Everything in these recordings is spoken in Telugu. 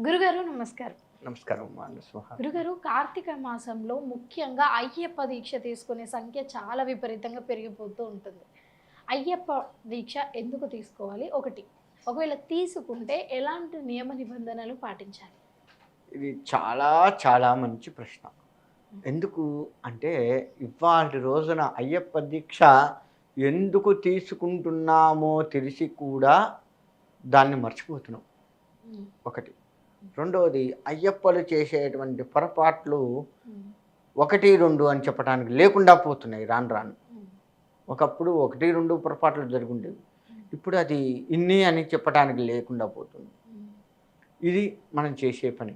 గురుగారు నమస్కారం. నమస్కారం గురుగారు కార్తీక మాసంలో ముఖ్యంగా అయ్యప్ప దీక్ష తీసుకునే సంఖ్య చాలా విపరీతంగా పెరిగిపోతూ ఉంటుంది. అయ్యప్ప దీక్ష ఎందుకు తీసుకోవాలి? ఒకటి ఒకవేళ తీసుకుంటే ఎలాంటి నియమ నిబంధనలు పాటించాలి? ఇది చాలా చాలా మంచి ప్రశ్న. ఎందుకు అంటే ఇవాళ రోజున అయ్యప్ప దీక్ష ఎందుకు తీసుకుంటున్నామో తెలిసి కూడా దాన్ని మర్చిపోతున్నాం. ఒకటి రెండవది అయ్యప్పలు చేసేటువంటి పొరపాట్లు ఒకటి రెండు అని చెప్పడానికి లేకుండా పోతున్నాయి రాను రాను. ఒకప్పుడు ఒకటి రెండు పొరపాట్లు జరుగుండేవి. ఇప్పుడు అది ఇన్ని అని చెప్పడానికి లేకుండా పోతుంది. ఇది మనం చేసే పని.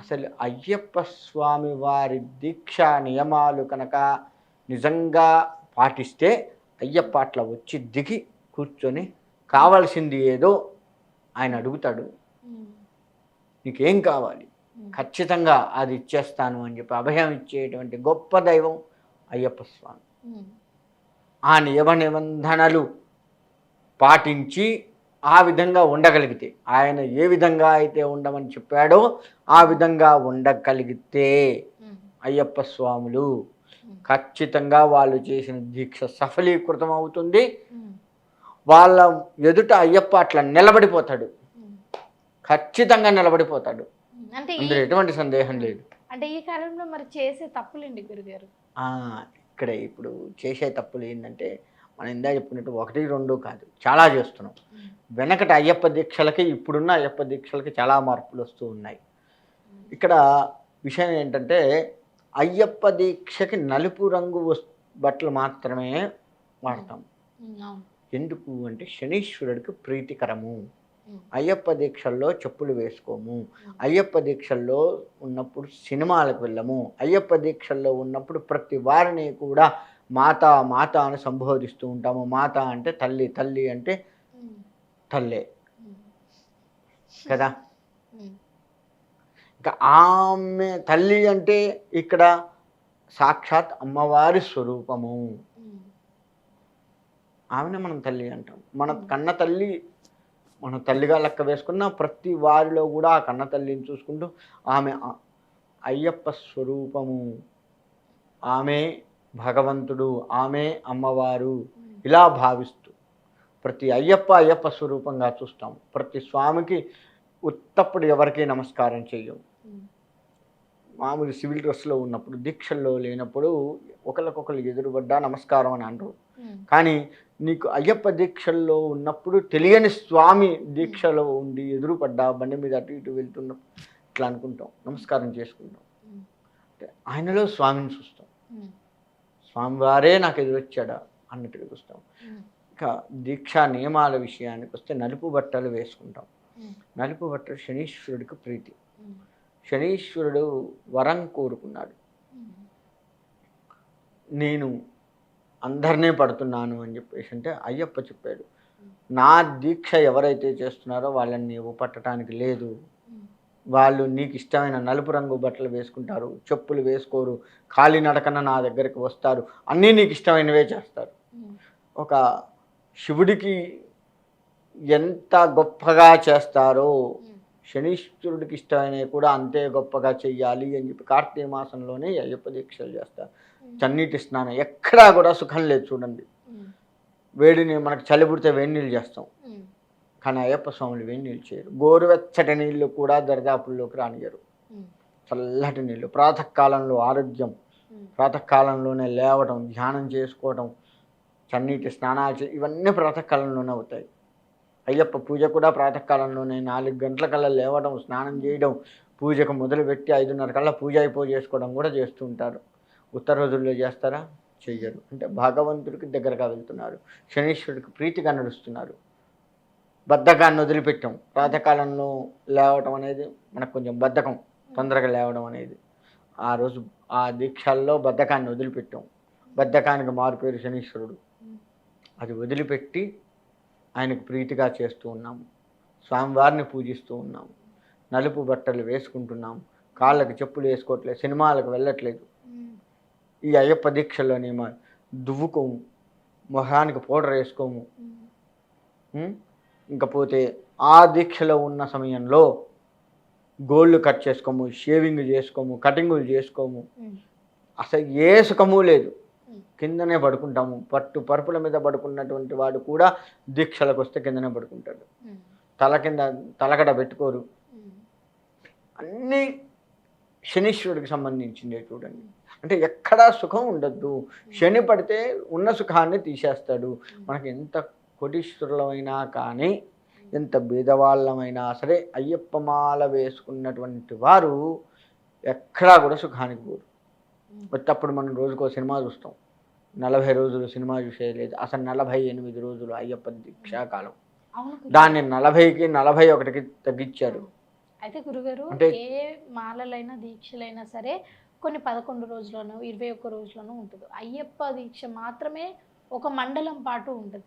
అసలు అయ్యప్ప స్వామి వారి దీక్ష నియమాలు కనుక నిజంగా పాటిస్తే అయ్యప్ప అట్లా వచ్చి దిగి కూర్చొని కావాల్సింది ఏదో ఆయన అడుగుతాడు. నీకేం కావాలి? ఖచ్చితంగా అది ఇచ్చేస్తాను అని చెప్పి అభయం ఇచ్చేటువంటి గొప్ప దైవం అయ్యప్ప స్వామి. ఆ నియమ నిబంధనలు పాటించి ఆ విధంగా ఉండగలిగితే ఆయన ఏ విధంగా అయితే ఉండమని చెప్పాడో ఆ విధంగా ఉండగలిగితే అయ్యప్ప స్వాములు ఖచ్చితంగా వాళ్ళు చేసిన దీక్ష సఫలీకృతం అవుతుంది. వాళ్ళ ఎదుట అయ్యప్ప అట్లా నిలబడిపోతాడు. ఖచ్చితంగా నిలబడిపోతాడు. అంటే అందులో ఎటువంటి సందేహం లేదు. అంటే ఈ కాలంలో మరి చేసే తప్పులేండి గురుగారు? ఇక్కడ ఇప్పుడు చేసే తప్పులు ఏంటంటే మనం ఇందా చెప్పుకున్నట్టు ఒకటి రెండు కాదు చాలా చేస్తున్నాం. వెనకటి అయ్యప్ప దీక్షలకి ఇప్పుడున్న అయ్యప్ప దీక్షలకి చాలా మార్పులు వస్తూ ఉన్నాయి. ఇక్కడ విషయం ఏంటంటే అయ్యప్ప దీక్షకి నలుపు రంగు బట్టలు మాత్రమే వాడతాం. ఎందుకు అంటే శనీశ్వరుడికి ప్రీతికరము. అయ్యప్ప దీక్షల్లో చెప్పులు వేసుకోము. అయ్యప్ప దీక్షల్లో ఉన్నప్పుడు సినిమాలకు వెళ్ళము. అయ్యప్ప దీక్షల్లో ఉన్నప్పుడు ప్రతి వారిని కూడా మాత మాత అని సంబోధిస్తూ ఉంటాము. మాత అంటే తల్లి తల్లి అంటే తల్లే. కదా? ఇంకా ఆమె తల్లి అంటే ఇక్కడ సాక్షాత్ అమ్మవారి స్వరూపము. ఆమెనే మనం తల్లి అంటాం. మన కన్న తల్లి మన తల్లిగా లెక్క వేసుకున్న ప్రతి వారిలో కూడా ఆ కన్న తల్లిని చూసుకుంటూ ఆమె అయ్యప్ప స్వరూపము. ఆమె భగవంతుడు ఆమె అమ్మవారు ఇలా భావిస్తూ ప్రతి అయ్యప్ప అయ్యప్ప స్వరూపంగా చూస్తాం. ప్రతి స్వామికి ఉత్తప్పుడు ఎవరికీ నమస్కారం చేయము మామూలు సివిల్ డ్రెస్లో ఉన్నప్పుడు దీక్షల్లో లేనప్పుడు ఒకరికొకరు ఎదురుపడ్డా నమస్కారం అని అంటారు. కానీ నీకు అయ్యప్ప దీక్షల్లో ఉన్నప్పుడు తెలియని స్వామి దీక్షలో ఉండి ఎదురుపడ్డా బండి మీద అటు ఇటు వెళ్తున్నప్పుడు ఇట్లా అనుకుంటాం. నమస్కారం చేసుకుంటాం. అంటే ఆయనలో స్వామిని చూస్తాం. స్వామివారే నాకు ఎదురొచ్చాడా అన్నట్టుగా చూస్తాం. ఇంకా దీక్షా నియమాల విషయానికి వస్తే నలుపు బట్టలు వేసుకుంటాం. నలుపు బట్టలు శనీశ్వరుడికి ప్రీతి. శనీశ్వరుడు వరం కోరుకున్నాడు. నేను అందరినీ పడుతున్నాను అని చెప్పేసి అంటే అయ్యప్ప చెప్పాడు. నా దీక్ష ఎవరైతే చేస్తున్నారో వాళ్ళని నీవు పట్టడానికి లేదు. వాళ్ళు నీకు ఇష్టమైన నలుపు రంగు బట్టలు వేసుకుంటారు చెప్పులు వేసుకోరు కాలినడకన నా దగ్గరికి వస్తారు అన్నీ నీకు ఇష్టమైనవే చేస్తారు. ఒక శివుడికి ఎంత గొప్పగా చేస్తారో శనీశ్వరుడికి ఇష్టమైనవి కూడా అంతే గొప్పగా చెయ్యాలి అని చెప్పి కార్తీక మాసంలోనే అయ్యప్ప దీక్షలు చేస్తారు. చన్నీటి స్నానం ఎక్కడా కూడా సుఖం లేదు చూడండి. వేడిని మనకు చలి పుడితే వేడి నీళ్ళు చేస్తాం. కానీ అయ్యప్ప స్వాములు వేడి నీళ్ళు చేయరు. గోరువెచ్చటి నీళ్ళు కూడా దరిదాపుల్లోకి రానియరు చల్లటి నీళ్ళు. ప్రాతకాలంలో ఆరోగ్యం. ప్రాతకాలంలోనే లేవడం ధ్యానం చేసుకోవడం చన్నీటి స్నానాలు ఇవన్నీ ప్రాతకాలంలోనే అవుతాయి. అయ్యప్ప పూజ కూడా ప్రాతకాలంలోనే నాలుగు గంటల కల్లా లేవడం స్నానం చేయడం పూజకు మొదలుపెట్టి ఐదున్నర కల్లా పూజ అయిపో చేసుకోవడం కూడా చేస్తూ ఉంటారు. ఉత్తర రోజుల్లో చేస్తారా? చెయ్యరు. అంటే భగవంతుడికి దగ్గరగా వెళ్తున్నారు. శనీశ్వరుడికి ప్రీతిగా నడుస్తున్నారు. బద్ధకాన్ని వదిలిపెట్టాం. ప్రాతకాలంలో లేవటం అనేది మనకు కొంచెం బద్ధకం తొందరగా లేవడం అనేది. ఆ రోజు ఆ దీక్షల్లో బద్ధకాన్ని వదిలిపెట్టాం. బద్ధకానికి మారుపేరు శనీశ్వరుడు. అది వదిలిపెట్టి ఆయనకు ప్రీతిగా చేస్తూ ఉన్నాము. స్వామివారిని పూజిస్తూ ఉన్నాము. నలుపు బట్టలు వేసుకుంటున్నాము. కాళ్ళకి చెప్పులు వేసుకోవట్లేదు. సినిమాలకు వెళ్ళట్లేదు. ఈ అయ్యప్ప దీక్షల్లో నియమాలు దువ్వుకోము. మొహానికి పౌడర్ వేసుకోము? ఇంకపోతే ఆ దీక్షలో ఉన్న సమయంలో గోళ్ళు కట్ చేసుకోము షేవింగ్ చేసుకోము కటింగులు చేసుకోము. అసలు ఏ సుఖము లేదు. కిందనే పడుకుంటాము. పట్టు పరుపుల మీద పడుకున్నటువంటి వాడు కూడా దీక్షలకు వస్తే కిందనే పడుకుంటాడు. తల కింద తలకడ పెట్టుకోరు. అన్నీ శనీశ్వరుడికి సంబంధించిందే చూడండి. అంటే ఎక్కడా సుఖం ఉండద్దు. శని పడితే ఉన్న సుఖాన్ని తీసేస్తాడు. మనకి ఎంత కోటీశ్వరులమైనా కానీ ఎంత బీదవాళ్ళమైనా సరే అయ్యప్ప మాల వేసుకున్నటువంటి వారు ఎక్కడా కూడా సుఖానికి పోరు ఉమ్. వచ్చేటప్పుడు మనం రోజుకో సినిమా చూస్తాం. నలభై రోజులు సినిమా చూసేయలేదు. అసలు నలభై ఎనిమిది రోజులు అయ్యప్ప దీక్షాకాలం. దాన్ని నలభైకి నలభై ఒకటికి తగ్గించారు. అయితే గురుగారు ఏ మాలలైనా దీక్షలైనా సరే కొన్ని పదకొండు రోజులను ఇరవై ఒక్క రోజులను ఉంటుంది. అయ్యప్ప దీక్ష మాత్రమే ఒక మండలం పాటు ఉంటుంది.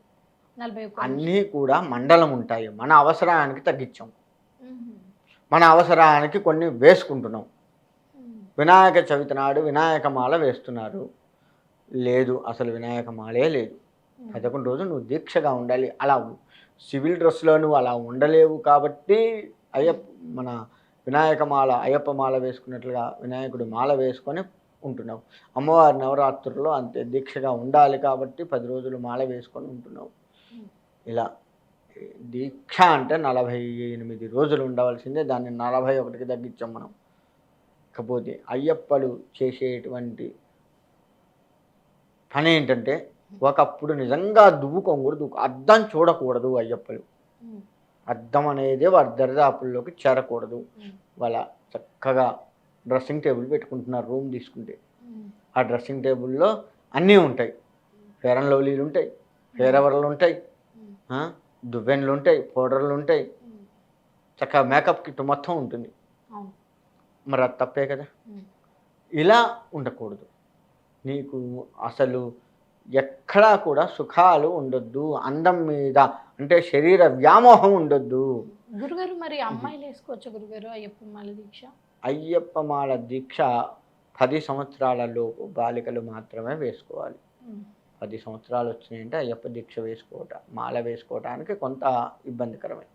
నలభై ఒక్క. అన్నీ కూడా మండలం ఉంటాయి. మన అవసరానికి తగ్గించాం. మన అవసరానికి కొన్ని వేసుకుంటున్నాం. వినాయక చవితి నాడు వినాయక మాల వేస్తున్నారు. లేదు అసలు వినాయక మాలే లేదు. పదకొండు రోజులు నువ్వు దీక్షగా ఉండాలి. అలా సివిల్ డ్రెస్లో నువ్వు అలా ఉండలేవు కాబట్టి అయ్యప్ప మన వినాయక మాల అయ్యప్ప మాల వేసుకున్నట్లుగా వినాయకుడు మాల వేసుకొని ఉంటున్నావు. అమ్మవారి నవరాత్రుల్లో అంతే దీక్షగా ఉండాలి కాబట్టి పది రోజులు మాల వేసుకొని ఉంటున్నావు. ఇలా దీక్ష అంటే నలభై ఎనిమిది రోజులు ఉండవలసిందే. దాన్ని నలభై ఒకటికి తగ్గించాం మనం. కాకపోతే అయ్యప్పలు చేసేటువంటి పని ఏంటంటే ఒకప్పుడు నిజంగా దువ్వుకోకూడదు అద్దం చూడకూడదు అయ్యప్పలు. అద్దం అనేది వారి దరిదాపుల్లోకి చేరకూడదు. వాళ్ళ చక్కగా డ్రెస్సింగ్ టేబుల్ పెట్టుకుంటున్నారు రూమ్ తీసుకుంటే. ఆ డ్రెస్సింగ్ టేబుల్లో అన్నీ ఉంటాయి. ఫేర్ అండ్ లవ్లీలు ఉంటాయి ఫేర్ ఎవర్లు ఉంటాయి దువ్వెనలు ఉంటాయి పౌడర్లు ఉంటాయి. చక్కగా మేకప్ కిట్ మొత్తం ఉంటుంది. మరి అది తప్పే కదా? ఇలా ఉండకూడదు. నీకు అసలు ఎక్కడా కూడా సుఖాలు ఉండొద్దు. అందం మీద అంటే శరీర వ్యామోహం ఉండొద్దు. గురుగారు మరి అమ్మాయిలు వేసుకోవచ్చా గురుగారు? అయ్యప్ప మాల దీక్ష? అయ్యప్ప మాల దీక్ష పది సంవత్సరాల లోపు బాలికలు మాత్రమే వేసుకోవాలి. పది సంవత్సరాలు వచ్చినాయంటే అయ్యప్ప దీక్ష వేసుకోవట మాల వేసుకోవటానికి కొంత ఇబ్బందికరమే.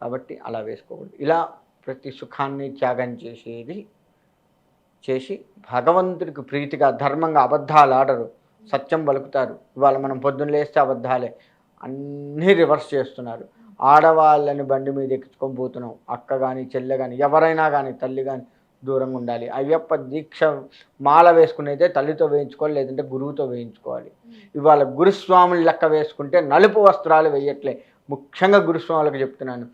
కాబట్టి అలా వేసుకోకూడదు. ఇలా ప్రతి సుఖాన్ని త్యాగం చేసేది చేసి భగవంతుడికి ప్రీతిగా ధర్మంగా అబద్ధాలు ఆడరు. సత్యం పలుకుతారు. ఇవాళ మనం పొద్దున్న లేస్తే అబద్ధాలే. అన్నీ రివర్స్ చేస్తున్నారు. ఆడవాళ్ళని బండి మీద ఎక్కించుకొని పోతున్నాం. అక్క కానీ చెల్లె కానీ ఎవరైనా కానీ తల్లి కానీ దూరంగా ఉండాలి. అయ్యప్ప దీక్ష మాల వేసుకునేదే తల్లితో వేయించుకోవాలి లేదంటే గురువుతో వేయించుకోవాలి. ఇవాళ గురుస్వాములు లెక్క వేసుకుంటే నలుపు వస్త్రాలు వేయట్లే. ముఖ్యంగా గురుస్వాములకు చెప్తున్నాను.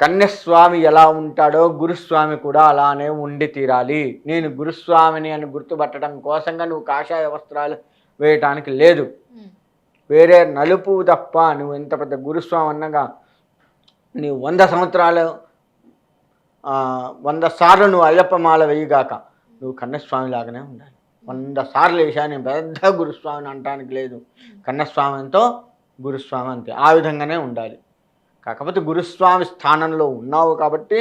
కన్యస్వామి ఎలా ఉంటాడో గురుస్వామి కూడా అలానే ఉండి తీరాలి. నేను గురుస్వామిని అని గుర్తుపట్టడం కోసంగా నువ్వు కాషాయ వస్త్రాలు వేయటానికి లేదు. వేరే నలుపు తప్ప నువ్వు ఎంత పెద్ద గురుస్వామి అన్నగా నీ వంద సంవత్సరాలు వంద సార్లు నువ్వు అయ్యప్ప మాల వేయగాక నువ్వు కన్నస్వామి లాగానే ఉండాలి. వంద సార్లు వేసా నేను పెద్ద గురుస్వామిని అనటానికి లేదు. కన్నస్వామితో గురుస్వామి అంతే. ఆ విధంగానే ఉండాలి. కాకపోతే గురుస్వామి స్థానంలో ఉన్నావు కాబట్టి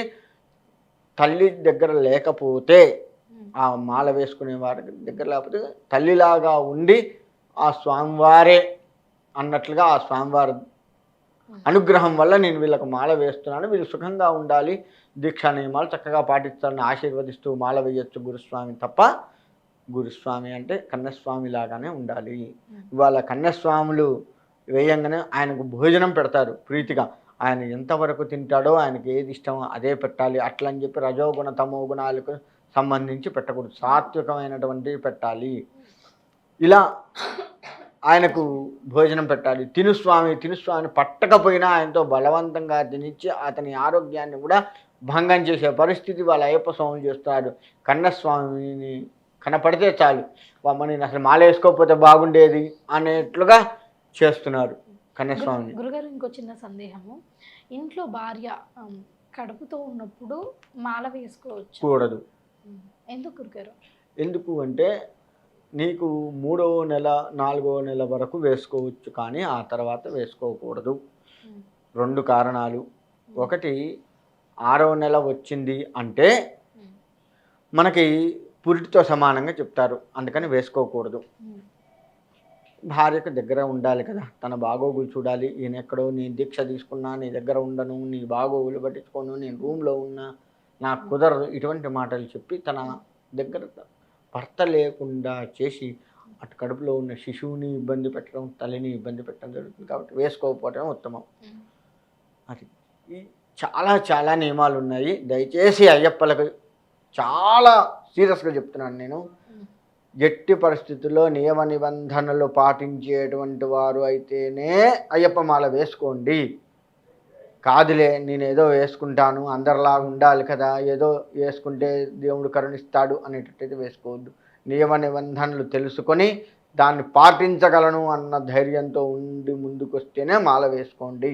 తల్లి దగ్గర లేకపోతే ఆ మాల వేసుకునే వారి దగ్గర లేకపోతే తల్లిలాగా ఉండి ఆ స్వామివారే అన్నట్లుగా ఆ స్వామివారి అనుగ్రహం వల్ల నేను వీళ్ళకు మాల వేస్తున్నాను. వీళ్ళు సుఖంగా ఉండాలి. దీక్షా నియమాలు చక్కగా పాటిస్తారని ఆశీర్వదిస్తూ మాల వేయొచ్చు గురుస్వామి తప్ప గురుస్వామి అంటే కన్యస్వామి లాగానే ఉండాలి. ఇవాళ కన్యస్వాములు వేయంగానే ఆయనకు భోజనం పెడతారు ప్రీతిగా. ఆయన ఎంతవరకు తింటాడో ఆయనకి ఏది ఇష్టమో అదే పెట్టాలి. అట్లా అని చెప్పి రజోగుణ తమో గుణాలకు సంబంధించి పెట్టకూడదు. సాత్వికమైనటువంటివి పెట్టాలి. ఇలా ఆయనకు భోజనం పెట్టాలి. తినుస్వామి తినుస్వామి పట్టకపోయినా ఆయనతో బలవంతంగా తినిచ్చి అతని ఆరోగ్యాన్ని కూడా భంగం చేసే పరిస్థితి వాళ్ళ అయ్యప్ప స్వాములు చేస్తారు కన్నస్వామిని కనపడితే చాలు. నేను అసలు మాల వేసుకోకపోతే బాగుండేది అనేట్లుగా చేస్తున్నారు కన్యస్వామిని గురుగారు ఇంకో చిన్న సందేహము. ఇంట్లో భార్య కడుపుతో ఉన్నప్పుడు మాల వేసుకోవచ్చు? కూడదు. ఎందుకు గురుగారు? ఎందుకు అంటే నీకు మూడో నెల నాలుగో నెల వరకు వేసుకోవచ్చు కానీ ఆ తర్వాత వేసుకోకూడదు. రెండు కారణాలు. ఒకటి ఆరో నెల వచ్చింది అంటే మనకి పురిటితో సమానంగా చెప్తారు. అందుకని వేసుకోకూడదు. భార్యకు దగ్గర ఉండాలి కదా. తన బాగోగులు చూడాలి. ఈయన ఎక్కడో నీ దీక్ష తీసుకున్నా నీ దగ్గర ఉండను నీ బాగోగులు పట్టించుకోను నేను రూమ్లో ఉన్నా నాకు కుదరదు. ఇటువంటి మాటలు చెప్పి తన దగ్గర భర్త లేకుండా చేసి అటు కడుపులో ఉన్న శిశువుని ఇబ్బంది పెట్టడం తల్లిని ఇబ్బంది పెట్టడం జరుగుతుంది కాబట్టి వేసుకోకపోవడం ఉత్తమం. అది చాలా చాలా నియమాలు ఉన్నాయి. దయచేసి అయ్యప్పలకు చాలా సీరియస్గా చెప్తున్నాను నేను. ఎట్టి పరిస్థితుల్లో నియమ నిబంధనలు పాటించేటువంటి వారు అయితేనే అయ్యప్ప మాల వేసుకోండి. కాదులే నేను ఏదో వేసుకుంటాను అందరిలా ఉండాలి కదా ఏదో వేసుకుంటే దేవుడు కరుణిస్తాడు అనేటట్టయితే వేసుకోవద్దు. నియమ నిబంధనలు తెలుసుకొని దాన్ని పాటించగలను అన్న ధైర్యంతో ఉండి ముందుకొస్తేనే మాల వేసుకోండి.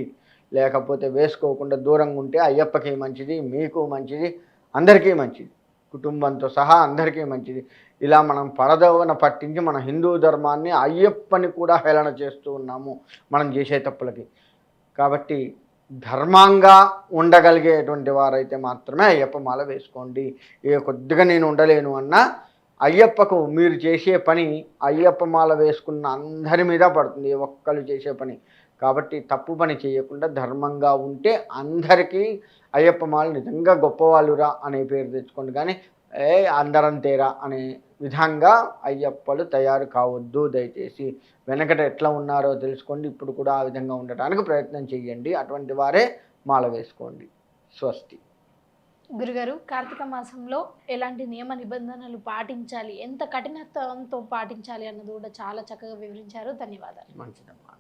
లేకపోతే వేసుకోకుండా దూరంగా ఉంటే అయ్యప్పకి మంచిది మీకు మంచిది అందరికీ మంచిది. కుటుంబంతో సహా అందరికీ మంచిది. ఇలా మనం పరదవన పట్టించి మన హిందూ ధర్మాన్ని అయ్యప్పని కూడా హేళన చేస్తూ ఉన్నాము మనం చేసే తప్పులకి. కాబట్టి ధర్మంగా ఉండగలిగేటువంటి వారైతే మాత్రమే అయ్యప్ప మాల వేసుకోండి. ఏ కొద్దిగా నేను ఉండలేను అన్నా అయ్యప్పకు మీరు చేసే పని అయ్యప్ప మాల వేసుకున్న అందరి మీద పడుతుంది ఒక్కరు చేసే పని. కాబట్టి తప్పు పని చేయకుండా ధర్మంగా ఉంటే అందరికీ అయ్యప్ప మాల నిజంగా గొప్పవాళ్ళురా అనే పేరు తెచ్చుకోండి. కానీ ఏ అందరంతేరా అనే విధంగా అయ్యప్పలు తయారు కావద్దు దయచేసి. వెనకట ఎట్లా ఉన్నారో తెలుసుకోండి. ఇప్పుడు కూడా ఆ విధంగా ఉండటానికి ప్రయత్నం చేయండి అటువంటి వారే మాల వేసుకోండి. స్వస్తి. గురుగారు కార్తీక మాసంలో ఎలాంటి నియమ నిబంధనలు పాటించాలి? ఎంత కఠినత్వంతో పాటించాలి అన్నది కూడా చాలా చక్కగా వివరించారు. ధన్యవాదాలు. మంచిదమ్మా